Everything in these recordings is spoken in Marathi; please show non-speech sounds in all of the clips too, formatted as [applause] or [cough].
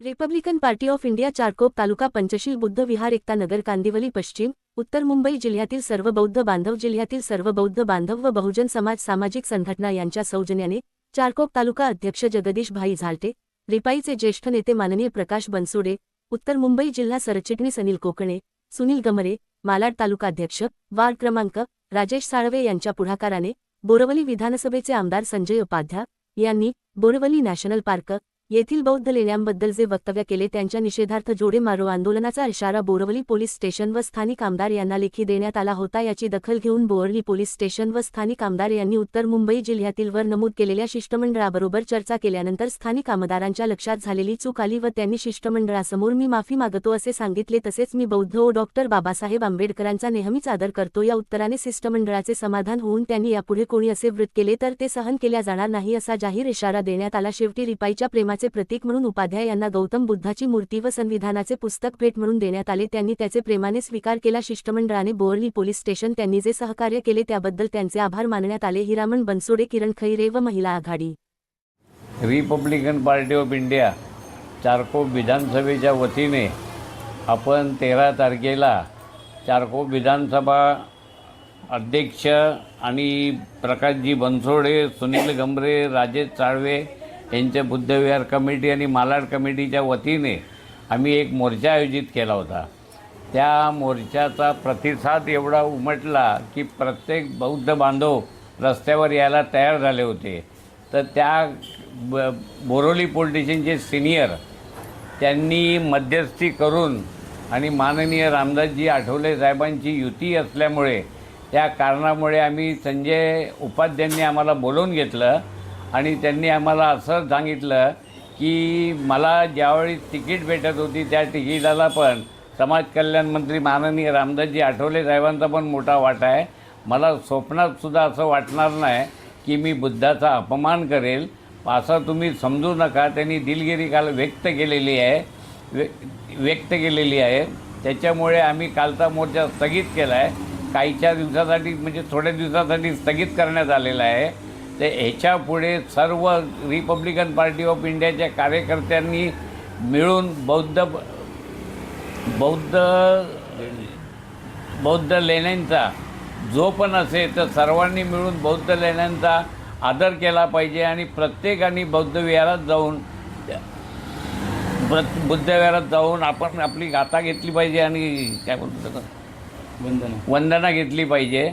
Republican Party of India Charkop taluka Panchsheel Buddha Vihar Ekta Nagar Kandivali पश्चिम उत्तर मुंबई जिल्ह्यातील सर्व बौद्ध बांधव जिल्ह्यातील सर्व बौद्ध बांधव व बहुजन समाज सामाजिक संघटना यांच्या सौजन्याने चारकोप तालुका अध्यक्ष जगदीश भाई झालटे रिपाईचे ज्येष्ठ नेते माननीय प्रकाश बनसोडे उत्तर मुंबई जिल्हा सरचिटणीस अनिल कोकणे सुनील गमरे मालाड तालुकाध्यक्ष वार्ड क्रमांक राजेश साळवे यांच्या पुढाकाराने बोरवली विधानसभेचे आमदार संजय उपाध्याय यांनी बोरवली नॅशनल पार्क येथील बौद्ध लेण्यांबद्दल जे वक्तव्य केले त्यांच्या निषेधार्थ जोडे मारो आंदोलनाचा इशारा बोरवली पोलीस स्टेशन व स्थानिक आमदार यांना लेखी देण्यात आला होता. याची दखल घेऊन बोरवली पोलीस स्टेशन व स्थानिक आमदार यांनी उत्तर मुंबई जिल्ह्यातील वर नमूद केलेल्या शिष्टमंडळाबरोबर चर्चा केल्यानंतर स्थानिक आमदारांच्या लक्षात झालेली चूक आली व त्यांनी शिष्टमंडळासमोर मी माफी मागतो असे सांगितले. तसेच मी बौद्ध ओ डॉक्टर बाबासाहेब आंबेडकरांचा नेहमीच आदर करतो. या उत्तराने शिष्टमंडळाचे समाधान होऊन त्यांनी यापुढे कोणी असे वृत्त केले तर ते सहन केल्या जाणार नाही असा जाहीर इशारा देण्यात आला. शेवटी रिपाईच्या प्रेमाचे प्रतीक म्हणून उपाध्याय यांना गौतम बुद्धाची मूर्ती व संविधानाचे पुस्तक भेट म्हणून देण्यात आले. त्यांनी त्याचे प्रेमाने स्वीकार केला. शिष्टमंडळाने बोरली पोलीस स्टेशन त्यांनी जे सहकार्य केले त्याबद्दल त्यांचे आभार मानण्यात आले. हिरामण बनसोडे किरण खैरे व महिला आघाडी. Republican party of India Charkop विधानसभेच्या वतीने आपण तेरा तारखेला चारकोप विधानसभा अध्यक्ष आणि प्रकाशजी बनसोडे सुनील गमरे राजेश चाळवे यांच्या बुद्धविहार कमिटी आणि मालाड कमिटीच्या वतीने आम्ही एक मोर्चा आयोजित केला होता. त्या मोर्चाचा प्रतिसाद एवढा उमटला की प्रत्येक बौद्ध बांधव रस्त्यावर यायला तयार झाले होते. तर त्या ब बोरोली पोलिटिशनचे सिनियर त्यांनी मध्यस्थी करून आणि माननीय रामदासजी आठवले साहेबांची युती असल्यामुळे त्या कारणामुळे आम्ही संजय उपाध्यांनी आम्हाला बोलवून घेतलं. आणि त्यांनी आम्हाला असं सांगितलं की मला ज्यावेळी तिकीट भेटत होती त्या तिकिटाला पण समाज कल्याण मंत्री माननीय रामदासजी आठवले साहेबांचा पण मोठा वाटा आहे. मला स्वप्नातसुद्धा असं वाटणार नाही की मी बुद्धाचा अपमान करेल. असं तुम्ही समजू नका. त्यांनी दिलगिरी काल व्यक्त केलेली आहे. व्य व्यक्त केलेली आहे. त्याच्यामुळे आम्ही कालचा मोर्चा स्थगित केला आहे काहीच्या दिवसासाठी म्हणजे थोड्या दिवसासाठी स्थगित करण्यात आलेला आहे. तर ह्याच्या पुढे सर्व रिपब्लिकन पार्टी ऑफ इंडियाच्या कार्यकर्त्यांनी मिळून बौद्ध बौद्ध बौद्ध लेण्यांचा जो पण असेल तर सर्वांनी मिळून बौद्ध लेण्यांचा आदर केला पाहिजे आणि प्रत्येकाने बौद्ध विहारात जाऊन प्रत बुद्ध विहारात जाऊन आपण आपली गाथा घेतली पाहिजे आणि काय बोलतो? वंदना वंदना घेतली पाहिजे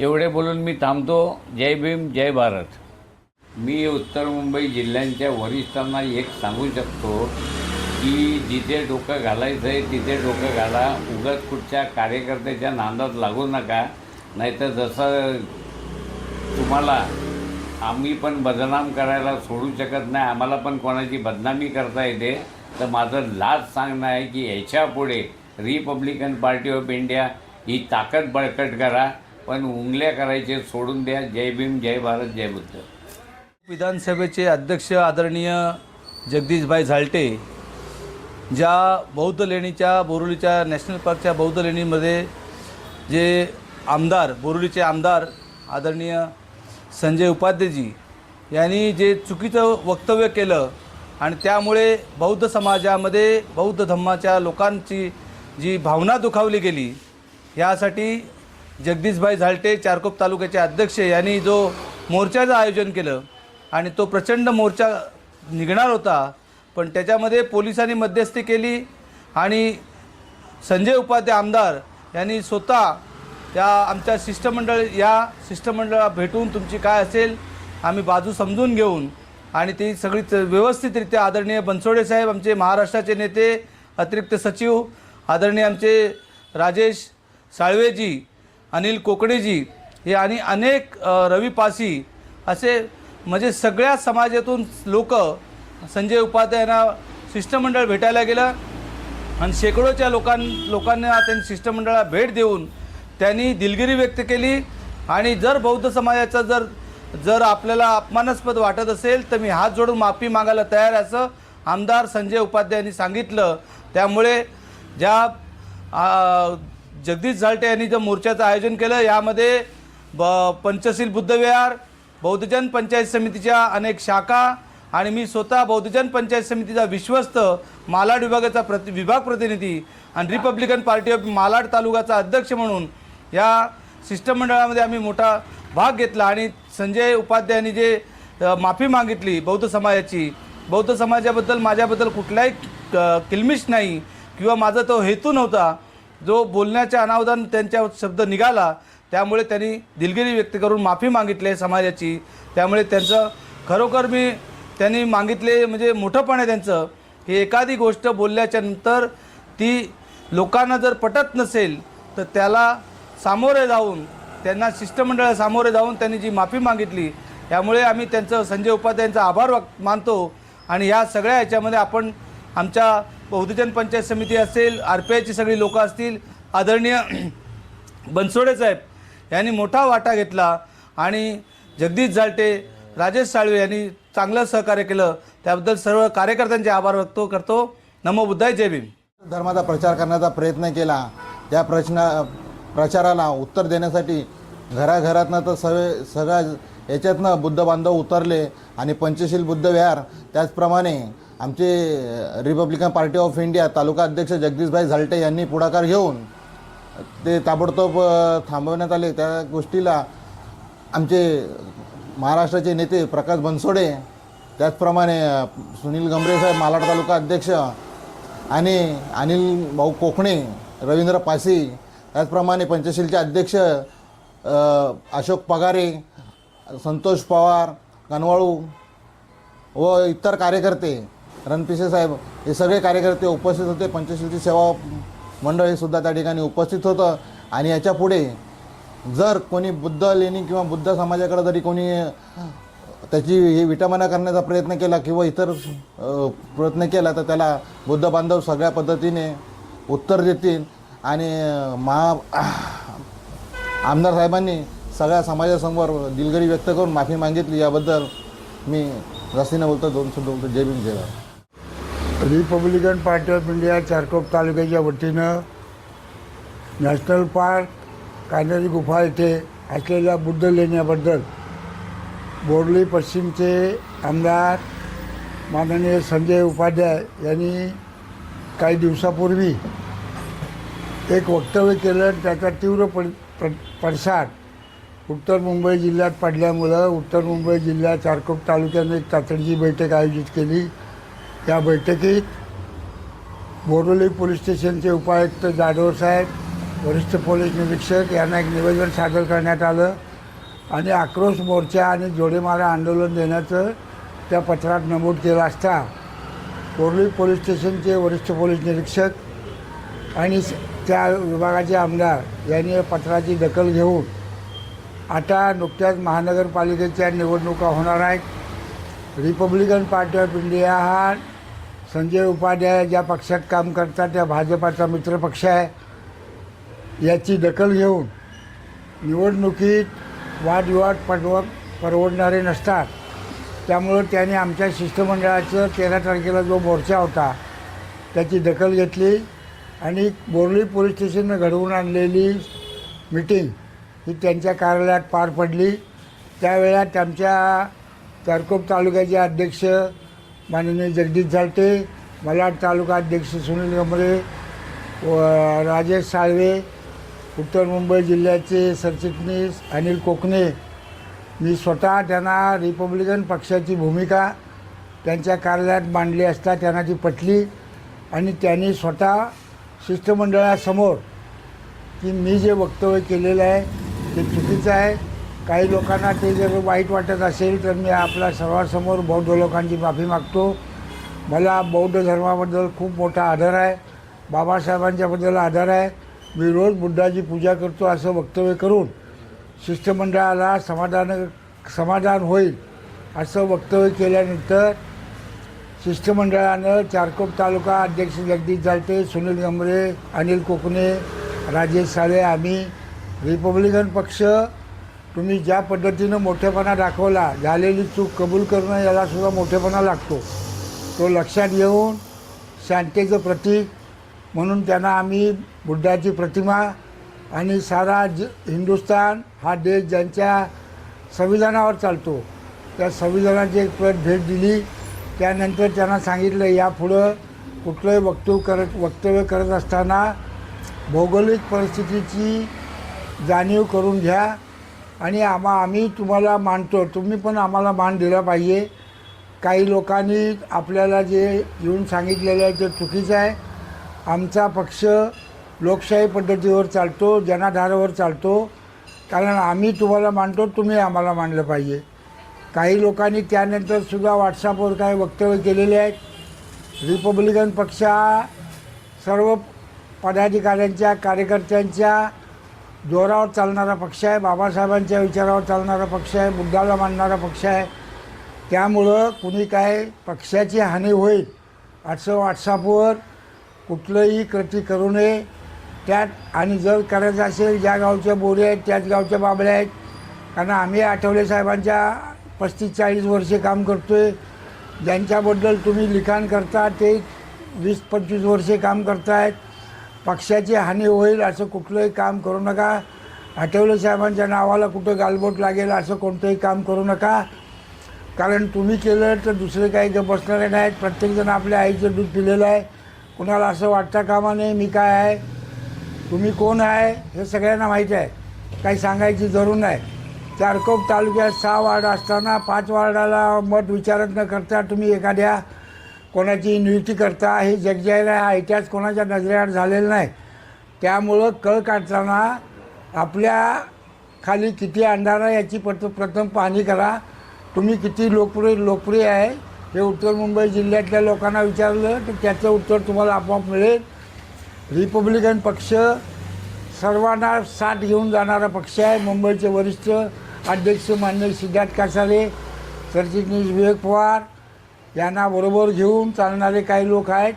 एवढे बोलून मी थांबतो. जय भीम जय भारत. मी उत्तर मुंबई जिल्ह्यांच्या वरिष्ठांना एक सांगू शकतो की जिथे डोकं घालायचं आहे तिथे डोकं घाला. उगाच कुठच्या कार्यकर्त्याच्या नांदात लागू नका. नाहीतर जसं तुम्हाला आम्ही पण बदनाम करायला सोडू शकत नाही आम्हाला पण कोणाची बदनामी करता येते. तर माझं लाज सांगणं आहे की याच्यापुढे रिपब्लिकन पार्टी ऑफ इंडिया ही ताकद बळकट करा. पण उंगल्या करायचे सोडून द्या. जय भीम जय भारत जय बुद्ध. विधानसभेचे अध्यक्ष आदरणीय जगदीशभाई झालटे ज्या बौद्ध लेणीच्या बोरुलीच्या नॅशनल पार्कच्या बौद्ध लेणीमध्ये जे आमदार बोरुलीचे आमदार आदरणीय संजय उपाध्येजी यांनी जे चुकीचं वक्तव्य केलं आणि त्यामुळे बौद्ध समाजामध्ये बौद्ध धम्माच्या लोकांची जी भावना दुखावली गेली यासाठी जगदीशभाई झालटे चारकोप तालुक्याचे अध्यक्ष यांनी जो मोर्चाचं आयोजन केलं आणि तो प्रचंड मोर्चा निघणार होता पण त्याच्यामध्ये पोलिसांनी मध्यस्थी केली आणि संजय उपाध्याय आमदार यांनी स्वतः त्या आमच्या शिष्टमंडळ या शिष्टमंडळाला भेटून तुमची काय असेल आम्ही बाजू समजून घेऊन आणि ती सगळी व्यवस्थितरित्या आदरणीय बनसोडे साहेब आमचे महाराष्ट्राचे नेते अतिरिक्त सचिव आदरणीय आमचे राजेश साळवेजी अनिल कोकणेजी हे आणि अनेक रवी पासी असे म्हणजे सगळ्या समाजातून लोक संजय उपाध्यायांना शिष्टमंडळ भेटायला गेलं. आणि शेकडोच्या लोकां लोकांना त्यांनी शिष्टमंडळाला भेट देऊन त्यांनी दिलगिरी व्यक्त केली. आणि जर बौद्ध समाजाचा जर जर आपल्याला अपमानास्पद वाटत असेल तर मी हात जोडून माफी मागायला तयार असं आमदार संजय उपाध्याय यांनी सांगितलं. त्यामुळे ज्या जगदीश झालटे यांनी जे मोर्चाचं आयोजन केलं यामध्ये ब पंचशील बुद्धविहार बौद्धजन पंचायत समितीच्या अनेक शाखा आणि मी स्वतः बौद्धजन पंचायत समितीचा विश्वस्त मालाड विभागाचा प्रति विभाग प्रतिनिधी आणि रिपब्लिकन पार्टी ऑफ मालाड तालुक्याचा अध्यक्ष म्हणून या शिष्टमंडळामध्ये आम्ही मोठा भाग घेतला आणि संजय उपाध्यायांनी जे माफी मागितली बौद्ध समाजाची बौद्ध समाजाबद्दल माझ्याबद्दल कुठलाही क- किलमिश नाही किंवा माझा तो हेतू नव्हता जो बोलण्याच्या अनावधान त्यांच्या शब्द निघाला त्यामुळे त्यांनी दिलगिरी व्यक्त करून माफी मागितली आहे समाजाची. त्यामुळे त्यांचं खरोखर मी त्यांनी मागितले म्हणजे मोठंपण आहे त्यांचं. की एखादी गोष्ट बोलल्याच्या नंतर ती लोकांना जर पटत नसेल तर त्याला सामोरे जाऊन त्यांना शिष्टमंडळाला सामोरे जाऊन त्यांनी जी माफी मागितली त्यामुळे आम्ही त्यांचं संजय उपाध्यायांचा आभार मानतो. आणि ह्या सगळ्या ह्याच्यामध्ये आपण आमच्या बहुजन पंचायत समिती असेल आर पी आयची सगळी लोकं असतील आदरणीय [clears throat] बनसोडे साहेब यांनी मोठा वाटा घेतला आणि जगदीश जालटे राजेश साळवे यांनी चांगलं सहकार्य केलं. त्याबद्दल सर्व कार्यकर्त्यांचे आभार व्यक्त करतो. नमो बुद्धाय जय भीम. धर्माचा प्रचार करण्याचा प्रयत्न केला. त्या प्रश्न प्रचाराला उत्तर देण्यासाठी घराघरातनं तर सगळे सगळ्या याच्यातनं बुद्ध बांधव उतरले आणि पंचशील बुद्ध विहार. त्याचप्रमाणे आमचे Republican Party of India taluka अध्यक्ष जगदीशभाई झालटे यांनी पुढाकार घेऊन ते ताबडतोब थांबवण्यात आले. त्या गोष्टीला आमचे महाराष्ट्राचे नेते प्रकाश बनसोडे त्याचप्रमाणे सुनील गमरे साहेब मालाड तालुका अध्यक्ष आणि अनिल भाऊ कोकणे रवींद्र पासी त्याचप्रमाणे पंचशीलचे अध्यक्ष अशोक पगारे संतोष पवार कनवाळू व इतर कार्यकर्ते रणपिसे साहेब हे सगळे कार्यकर्ते उपस्थित होते. पंचशीलची सेवा मंडळ हे सुद्धा त्या ठिकाणी उपस्थित होतं. आणि याच्यापुढे जर कोणी बुद्ध लेणी किंवा बुद्ध समाजाकडे जरी कोणी त्याची हे विटंबना करण्याचा प्रयत्न केला किंवा इतर प्रयत्न केला तर त्याला बुद्ध बांधव सगळ्या पद्धतीने उत्तर देतील. आणि महा आमदार साहेबांनी सगळ्या समाजासमोर दिलगिरी व्यक्त करून माफी मागितली. याबद्दल मी रस्तीनं बोलतो दोन शब्द बोलतो. जय भीम जय Republican Party of India Charkop तालुक्याच्या वतीनं नॅशनल पार्क कान्हारी गुफा येथे असलेल्या बुद्ध लेण्याबद्दल बोर्ली पश्चिमचे आमदार माननीय संजय उपाध्याय यांनी काही दिवसापूर्वी एक वक्तव्य केलं आणि त्याचा तीव्र पड पडसाद उत्तर मुंबई जिल्ह्यात पडल्यामुळं उत्तर मुंबई जिल्ह्यात चारकोप तालुक्याने एक तातडीची बैठक आयोजित केली. या बैठकीत बोरोली पोलीस स्टेशनचे उपायुक्त जाधव साहेब वरिष्ठ पोलीस निरीक्षक यांना एक निवेदन सादर करण्यात आलं आणि आक्रोश मोर्चा आणि जोडेमारा आंदोलन देण्याचं त्या पत्रात नमूद केलं असता बोरली पोलीस स्टेशनचे वरिष्ठ पोलीस निरीक्षक आणि स- त्या विभागाचे आमदार यांनी या पत्राची दखल घेऊन आता नुकत्याच महानगरपालिकेच्या निवडणुका होणार आहेत. रिपब्लिकन पार्टी ऑफ इंडिया हा संजय उपाध्याय ज्या पक्षात काम करतात त्या भाजपाचा मित्रपक्ष आहे. याची दखल घेऊन निवडणुकीत वादविवाद पडव परवडणारे नसतात. त्यामुळं त्याने आमच्या शिष्टमंडळाचं तेरा तारखेला जो मोर्चा होता त्याची दखल घेतली आणि बोर्ली पोलीस स्टेशननं घडवून आणलेली मिटिंग ही त्यांच्या कार्यालयात पार पडली. त्यावेळात आमच्या तारकोप तालुक्याचे अध्यक्ष माननीय जगदीश झालटे मलाड तालुका अध्यक्ष सुनील गमरे व राजेश साळवे उत्तर मुंबई जिल्ह्याचे सरचिटणीस अनिल कोकणे. मी स्वतः त्यांना रिपब्लिकन पक्षाची भूमिका त्यांच्या कार्यालयात मांडली असता त्यांना ती पटली आणि त्यांनी स्वतः शिष्टमंडळासमोर की मी जे वक्तव्य केलेलं आहे ते चुकीचं आहे. काही लोकांना ते जर वाईट वाटत असेल तर मी आपल्या सर्वांसमोर बौद्ध लोकांची माफी मागतो. मला बौद्ध धर्माबद्दल खूप मोठा आदर आहे. बाबासाहेबांच्याबद्दल आदर आहे. मी रोज बुद्धाची पूजा करतो असं वक्तव्य करून शिष्टमंडळाला समाधान समाधान होईल असं वक्तव्य केल्यानंतर शिष्टमंडळानं चारकोप तालुका अध्यक्ष जगदीश जालते सुनील गमरे अनिल कोकणे राजेश साळे आम्ही रिपब्लिकन पक्ष तुम्ही ज्या पद्धतीनं मोठेपणा दाखवला झालेली चूक कबूल करणं याला सुद्धा मोठेपणा लागतो. तो लक्षात घेऊन शांतेचं प्रतीक म्हणून त्यांना आम्ही बुद्धाची प्रतिमा आणि सारा ज हिंदुस्थान हा देश ज्यांच्या संविधानावर चालतो त्या संविधानाची एक प्रत भेट दिली. त्यानंतर त्यांना सांगितलं यापुढं कुठलंही वक्तव्य करत वक्तव्य करत असताना भौगोलिक परिस्थितीची जाणीव करून घ्या. आणि आम्हा आम्ही तुम्हाला मानतो. तुम्ही पण आम्हाला मान दिला पाहिजे. काही लोकांनी आपल्याला जे येऊन सांगितलेलं आहे ते चुकीचं आहे. आमचा पक्ष लोकशाही पद्धतीवर चालतो जनाधारावर चालतो. कारण आम्ही तुम्हाला मानतो तुम्ही आम्हाला मानलं पाहिजे. काही लोकांनी त्यानंतरसुद्धा व्हॉट्सअपवर काही वक्तव्य केलेले आहेत. रिपब्लिकन पक्ष सर्व पदाधिकाऱ्यांच्या कार्यकर्त्यांच्या जोरावर चालणारा पक्ष आहे बाबासाहेबांच्या विचारावर चालणारा पक्ष आहे बुद्धाला मानणारा पक्ष आहे. त्यामुळं कुणी काय पक्षाची हानी होईल असं व्हॉट्सअपवर कुठलंही कृती करू नये. त्यात आणि जर करायचं असेल ज्या गावच्या बोरे आहेत त्याच गावच्या बाबड्या आहेत. कारण आम्ही आठवले साहेबांच्या पस्तीस चाळीस वर्षे काम करतो आहे ज्यांच्याबद्दल तुम्ही लिखाण करता ते वीस पंचवीस वर्षे काम करतायत. पक्षाची हानी होईल असं कुठलंही काम करू नका. आठवले साहेबांच्या नावाला कुठं गालबोट लागेल असं कोणतंही काम करू नका. कारण तुम्ही केलं तर दुसरे काही ग बसणारे नाहीत. प्रत्येकजण आपल्या आईचं दूध पिलेलं आहे. कुणाला असं वाटतं कामा नाही मी काय आहे? तुम्ही कोण आहे? हे सगळ्यांना माहीत आहे. काही सांगायची जरूर नाही. चारकोप तालुक्यात सहा वार्ड असताना पाच वार्डाला मत विचारत न करता तुम्ही एखाद्या कोणाची नियुक्ती करता हे जगजायला आहे हा इतिहास कोणाच्या नजरेआड झालेला नाही. त्यामुळं कळ काढताना आपल्या खाली किती अंधार आहे याची प्रथ प्रथम पाहणी करा. तुम्ही किती लोकप्रिय लोकप्रिय आहे. हे उत्तर मुंबई जिल्ह्यातल्या लोकांना विचारलं तर त्याचं उत्तर तुम्हाला आपोआप मिळेल. रिपब्लिकन पक्ष सर्वांना साथ घेऊन जाणारा पक्ष आहे. मुंबईचे वरिष्ठ अध्यक्ष मान्य सिद्धार्थ कासारे सरचिटणीस विवेक पवार यांना बरोबर घेऊन चालणारे काही लोक आहेत.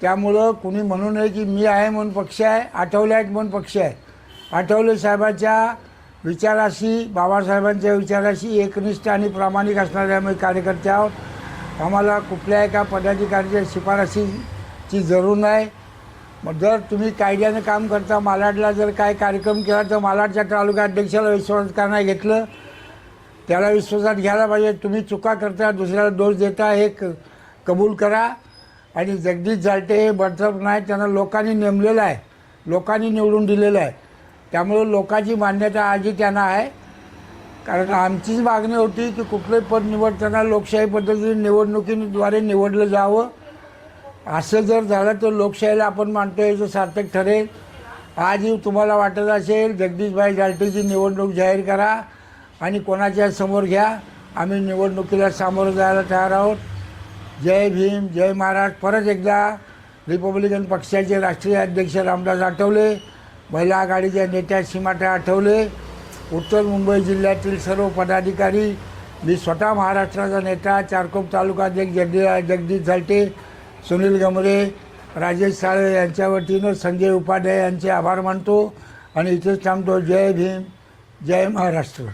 त्यामुळं कुणी म्हणू नये की मी आहे म्हणून पक्ष आहे आठवले आहेत म्हणून पक्ष आहे. आठवले साहेबांच्या विचाराशी बाबासाहेबांच्या विचाराशी एकनिष्ठ आणि प्रामाणिक असणारे आम्ही कार्यकर्ते आहोत. आम्हाला कुठल्या एका पदाधिकाऱ्याच्या शिफारशीची जरूर नाही. मग जर तुम्ही कायद्यानं काम करता मालाडला जर काय कार्यक्रम केला तर मालाडच्या तालुका अध्यक्षाला विश्वासात नाही घेतलं. त्याला विश्वासात घ्यायला पाहिजे. तुम्ही चुका करता दुसऱ्याला दोष देता हे क कबूल करा. आणि जगदीश जालटे हे बडतर्फ नाही त्यांना लोकांनी नेमलेलं आहे. लोकांनी निवडून दिलेलं आहे. त्यामुळं लोकांची मान्यता आजही त्यांना आहे. कारण आमचीच मागणी होती की कुठलंही पद निवडताना लोकशाही पद्धतीने निवडणुकीद्वारे निवडलं जावं. असं जर झालं तर लोकशाहीला आपण मानतो याचं सार्थक ठरेल. आजही तुम्हाला वाटत असेल जगदीशभाई जालटेची निवडणूक जाहीर करा. आणि कोणाच्या समोर घ्या. आम्ही निवडणुकीला सामोरं जायला तयार आहोत. जय भीम जय महाराष्ट्र. परत एकदा रिपब्लिकन पक्षाचे राष्ट्रीय अध्यक्ष रामदास आठवले महिला आघाडीच्या नेत्या सीमाता आठवले उत्तर मुंबई जिल्ह्यातील सर्व पदाधिकारी मी स्वतः महाराष्ट्राचा नेता चारकोप तालुका अध्यक्ष जगदी जगदीश झालटे सुनील गमरे राजेश साळे यांच्या वतीनं संजय उपाध्याय यांचे आभार मानतो आणि इथेच थांबतो. जय भीम जय महाराष्ट्र.